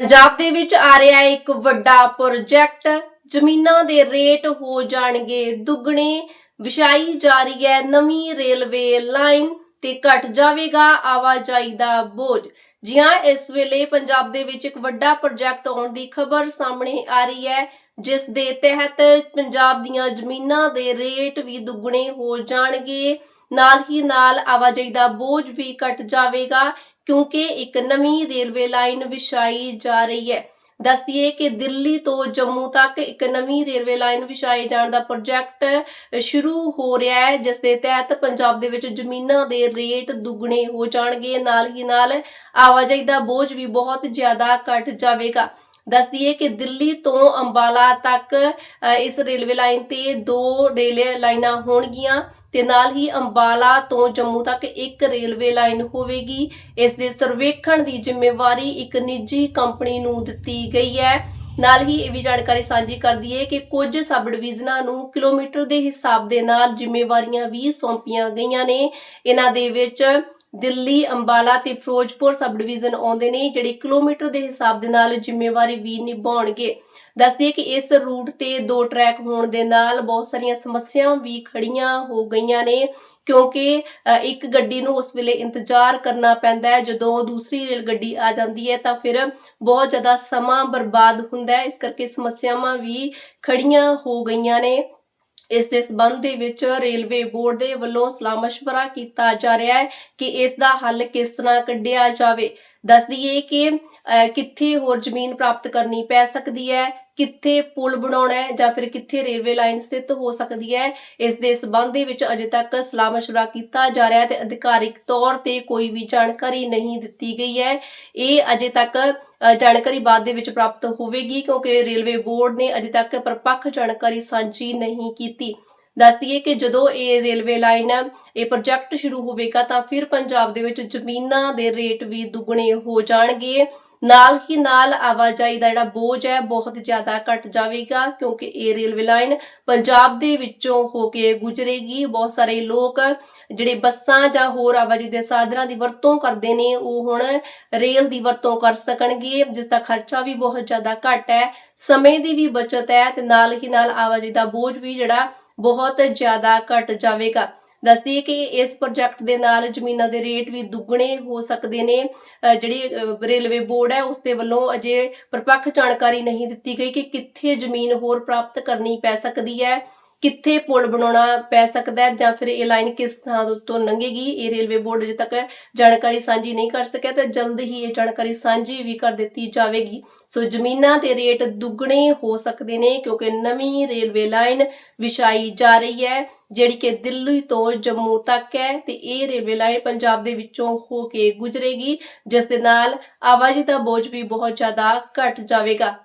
ਪੰਜਾਬ ਦੇ ਵਿੱਚ ਆ ਰਿਹਾ ਹੈ ਇੱਕ ਵੱਡਾ ਪ੍ਰੋਜੈਕਟ ਜ਼ਮੀਨਾਂ ਦੇ ਰੇਟ ਹੋ ਜਾਣਗੇ ਦੁੱਗਣੇ। ਵਿਛਾਈ ਜਾ ਰਹੀ ਹੈ ਨਵੀਂ ਰੇਲਵੇ ਲਾਈਨ ਤੇ ਘਟ ਜਾਵੇਗਾ ਆਵਾਜਾਈ ਦਾ ਬੋਝ। ਜੀ ਹਾਂ, ਇਸ ਵੇਲੇ ਪੰਜਾਬ ਦੇ ਵਿੱਚ ਇੱਕ ਵੱਡਾ ਪ੍ਰੋਜੈਕਟ ਆਉਣ ਦੀ ਖਬਰ ਸਾਹਮਣੇ ਆ ਰਹੀ ਹੈ, ਜਿਸ ਦੇ ਤਹਿਤ ਪੰਜਾਬ ਦੀਆਂ ਜ਼ਮੀਨਾਂ ਦੇ ਰੇਟ ਵੀ ਦੁੱਗਣੇ ਹੋ ਜਾਣਗੇ। ਨਾਲ ਹੀ ਨਾਲ ਆਵਾਜਾਈ ਦਾ ਬੋਝ ਵੀ ਘਟ ਜਾਵੇਗਾ। ਕਿਉਂਕਿ ਇੱਕ ਨਵੀਂ ਰੇਲਵੇ ਲਾਈਨ ਵਿਛਾਈ ਜਾ ਰਹੀ ਹੈ। ਦੱਸਦੀਏ ਕਿ ਦਿੱਲੀ ਤੋਂ ਜੰਮੂ ਤੱਕ ਇੱਕ ਨਵੀਂ ਰੇਲਵੇ ਲਾਈਨ ਵਿਛਾਏ ਜਾਣ ਦਾ ਪ੍ਰੋਜੈਕਟ ਸ਼ੁਰੂ ਹੋ ਰਿਹਾ ਹੈ, ਜਿਸ ਦੇ ਤਹਿਤ ਪੰਜਾਬ ਦੇ ਵਿੱਚ ਜ਼ਮੀਨਾਂ ਦੇ ਰੇਟ ਦੁੱਗਣੇ ਹੋ ਜਾਣਗੇ। ਨਾਲ ਹੀ ਨਾਲ ਆਵਾਜਾਈ ਦਾ ਬੋਝ ਵੀ ਬਹੁਤ ਜ਼ਿਆਦਾ ਘਟ ਜਾਵੇਗਾ। ਦੱਸਦੀਏ ਕਿ ਦਿੱਲੀ ਤੋਂ ਅੰਬਾਲਾ ਤੱਕ ਇਸ ਰੇਲਵੇ ਲਾਈਨ ਤੇ ਦੋ ਰੇਲ ਲਾਈਨਾਂ ਹੋਣਗੀਆਂ ਤੇ ਨਾਲ ਹੀ ਅੰਬਾਲਾ ਤੋਂ ਜੰਮੂ ਤੱਕ ਇੱਕ ਰੇਲਵੇ ਲਾਈਨ ਹੋਵੇਗੀ। ਇਸ ਦੇ ਸਰਵੇਖਣ ਦੀ ਜ਼ਿੰਮੇਵਾਰੀ ਇੱਕ ਨਿੱਜੀ ਕੰਪਨੀ ਨੂੰ ਦਿੱਤੀ ਗਈ ਹੈ। ਨਾਲ ਹੀ ਇਹ ਵੀ ਜਾਣਕਾਰੀ ਸਾਂਝੀ ਕਰਦੀ ਹੈ ਕਿ ਕੁਝ ਸਬ ਡਿਵੀਜ਼ਨਾਂ ਨੂੰ ਕਿਲੋਮੀਟਰ ਦੇ ਹਿਸਾਬ ਦੇ ਨਾਲ ਜ਼ਿੰਮੇਵਾਰੀਆਂ ਵੀ ਸੌਂਪੀਆਂ ਗਈਆਂ ਨੇ। ਇਹਨਾਂ ਦੇ ਵਿੱਚ ਦਿੱਲੀ, ਅੰਬਾਲਾ ਤੇ ਫਿਰੋਜ਼ਪੁਰ ਸਬ ਡਿਵੀਜ਼ਨ ਆਉਂਦੇ ਨੇ, ਜਿਹੜੇ ਕਿਲੋਮੀਟਰ ਦੇ ਹਿਸਾਬ ਦੇ ਨਾਲ ਜ਼ਿੰਮੇਵਾਰੀ ਵੀ ਨਿਭਾਉਣਗੇ। ਦੱਸਦੀ ਕਿ ਇਸ ਰੂਟ ਤੇ ਦੋ ਟਰੈਕ ਹੋਣ ਦੇ ਨਾਲ ਬਹੁਤ ਸਾਰੀਆਂ ਸਮੱਸਿਆਵਾਂ ਵੀ ਖੜੀਆਂ ਹੋ ਗਈਆਂ ਨੇ, ਕਿਉਂਕਿ ਇੱਕ ਗੱਡੀ ਨੂੰ ਉਸ ਵੇਲੇ ਇੰਤਜ਼ਾਰ ਕਰਨਾ ਪੈਂਦਾ ਹੈ। ਜਦੋਂ ਦੂਸਰੀ ਰੇਲ ਗੱਡੀ ਆ ਜਾਂਦੀ ਹੈ, ਤਾਂ ਫਿਰ ਬਹੁਤ ਜ਼ਿਆਦਾ ਸਮਾਂ ਬਰਬਾਦ ਹੁੰਦਾ ਹੈ। ਇਸ ਕਰਕੇ ਸਮੱਸਿਆਵਾਂ ਵੀ ਖੜੀਆਂ ਹੋ ਗਈਆਂ ਨੇ। ਇਸ ਦੇ ਸਬੰਧ ਦੇ ਵਿੱਚ ਰੇਲਵੇ ਬੋਰਡ ਦੇ ਵੱਲੋਂ ਸਲਾਹ ਮਸ਼ਵਰਾ ਕੀਤਾ ਜਾ ਰਿਹਾ ਹੈ ਕਿ ਇਸ ਦਾ ਹੱਲ ਕਿਸ ਤਰ੍ਹਾਂ ਕੱਢਿਆ ਜਾਵੇ। ਦੱਸ ਦਈਏ ਕਿ ਅਹ, ਕਿੱਥੇ ਹੋਰ ਜ਼ਮੀਨ ਪ੍ਰਾਪਤ ਕਰਨੀ ਪੈ ਸਕਦੀ ਹੈ ਕਿੱਥੇ ਪੁਲ ਬਣਾਉਣਾ ਹੈ ਜਾਂ ਫਿਰ ਕਿੱਥੇ ਰੇਲਵੇ ਲਾਈਨ ਸਥਿਤ ਹੋ ਸਕਦੀ ਹੈ ਇਸ ਦੇ ਸਬੰਧ ਦੇ ਵਿੱਚ ਅਜੇ ਤੱਕ ਸਲਾਹ مشورہ ਕੀਤਾ ਜਾ ਰਿਹਾ ਹੈ ਤੇ ਅਧਿਕਾਰਿਕ ਤੌਰ ਤੇ ਕੋਈ ਵੀ ਜਾਣਕਾਰੀ ਨਹੀਂ ਦਿੱਤੀ ਗਈ ਹੈ ਇਹ ਅਜੇ ਤੱਕ ਅ, ਜਾਣਕਾਰੀ ਬਾਅਦ ਦੇ ਵਿੱਚ ਪ੍ਰਾਪਤ ਹੋਵੇਗੀ ਕਿਉਂਕਿ ਰੇਲਵੇ ਬੋਰਡ ਨੇ ਅਜੇ ਤੱਕ ਪਰਪੱਖ ਜਾਣਕਾਰੀ ਸਾਂਝੀ ਨਹੀਂ ਕੀਤੀ ਦੱਸਦੀਏ ਕਿ ਜਦੋਂ ਇਹ ਰੇਲਵੇ ਲਾਈਨ ਇਹ ਪ੍ਰੋਜੈਕਟ ਸ਼ੁਰੂ ਹੋਵੇਗਾ ਤਾਂ ਫਿਰ ਪੰਜਾਬ ਦੇ ਵਿੱਚ ਜ਼ਮੀਨਾਂ ਦੇ ਰੇਟ ਵੀ ਦੁੱਗਣੇ ਹੋ ਜਾਣਗੇ। ਨਾਲ ਹੀ ਨਾਲ ਆਵਾਜਾਈ ਦਾ ਜਿਹੜਾ ਬੋਝ ਹੈ ਬਹੁਤ ਜ਼ਿਆਦਾ ਘਟ ਜਾਵੇਗਾ ਕਿਉਂਕਿ ਇਹ ਰੇਲਵੇ ਲਾਈਨ ਪੰਜਾਬ ਦੇ ਵਿੱਚੋਂ ਹੋ ਕੇ ਗੁਜ਼ਰੇਗੀ। ਬਹੁਤ ਸਾਰੇ ਲੋਕ ਜਿਹੜੇ ਬੱਸਾਂ ਜਾਂ ਹੋਰ ਆਵਾਜਾਈ ਦੇ ਸਾਧਨਾਂ ਦੀ ਵਰਤੋਂ ਕਰਦੇ ਨੇ ਉਹ ਹੁਣ ਰੇਲ ਦੀ ਵਰਤੋਂ ਕਰ ਸਕਣਗੇ, ਜਿਸ ਦਾ ਖਰਚਾ ਵੀ ਬਹੁਤ ਜ਼ਿਆਦਾ ਘੱਟ ਹੈ। ਸਮੇਂ ਦੀ ਵੀ ਬਚਤ ਹੈ ਤੇ ਨਾਲ ਹੀ ਨਾਲ ਆਵਾਜਾਈ ਦਾ ਬੋਝ ਵੀ ਜਿਹੜਾ ਬਹੁਤ ਜ਼ਿਆਦਾ ਘਟ ਜਾਵੇਗਾ। ਦੱਸਦੀ ਹੈ ਕਿ ਇਸ ਪ੍ਰੋਜੈਕਟ ਦੇ ਨਾਲ ਜ਼ਮੀਨਾਂ ਦੇ ਰੇਟ ਵੀ ਦੁੱਗਣੇ ਹੋ ਸਕਦੇ ਨੇ। ਜਿਹੜੀ ਰੇਲਵੇ ਬੋਰਡ ਹੈ, ਉਸ ਦੇ ਵੱਲੋਂ ਅਜੇ ਪਰਪੱਖ ਜਾਣਕਾਰੀ ਨਹੀਂ ਦਿੱਤੀ ਗਈ ਕਿ ਕਿੱਥੇ ਜ਼ਮੀਨ ਹੋਰ ਪ੍ਰਾਪਤ ਕਰਨੀ ਪੈ ਸਕਦੀ ਹੈ। ਕਿੱਥੇ ਪੁਲ ਬਣਾਉਣਾ ਪੈ ਸਕਦਾ ਹੈ ਜਾਂ ਫਿਰ ਇਹ ਲਾਈਨ ਕਿਸ ਥਾਂ ਦੇ ਉੱਤੋਂ ਲੰਘੇਗੀ, ਇਹ ਰੇਲਵੇ ਬੋਰਡ ਅਜੇ ਤੱਕ ਜਾਣਕਾਰੀ ਸਾਂਝੀ ਨਹੀਂ ਕਰ ਸਕਿਆ ਤੇ ਜਲਦ ਹੀ ਇਹ ਜਾਣਕਾਰੀ ਸਾਂਝੀ ਵੀ ਕਰ ਦਿੱਤੀ ਜਾਵੇਗੀ। ਸੋ ਜ਼ਮੀਨਾਂ ਦੇ ਰੇਟ ਦੁੱਗਣੇ ਹੋ ਸਕਦੇ ਨੇ ਕਿਉਂਕਿ ਨਵੀਂ ਰੇਲਵੇ ਲਾਈਨ ਵਿਛਾਈ ਜਾ ਰਹੀ ਹੈ, ਜਿਹੜੀ ਕਿ ਦਿੱਲੀ ਤੋਂ ਜੰਮੂ ਤੱਕ ਹੈ ਤੇ ਇਹ ਰੇਲਵੇ ਲਾਈਨ ਪੰਜਾਬ ਦੇ ਵਿੱਚੋਂ ਹੋ ਕੇ ਗੁਜ਼ਰੇਗੀ, ਜਿਸ ਦੇ ਨਾਲ ਆਵਾਜਾਈ ਦਾ ਬੋਝ ਵੀ ਬਹੁਤ ਜ਼ਿਆਦਾ ਘਟ ਜਾਵੇਗਾ।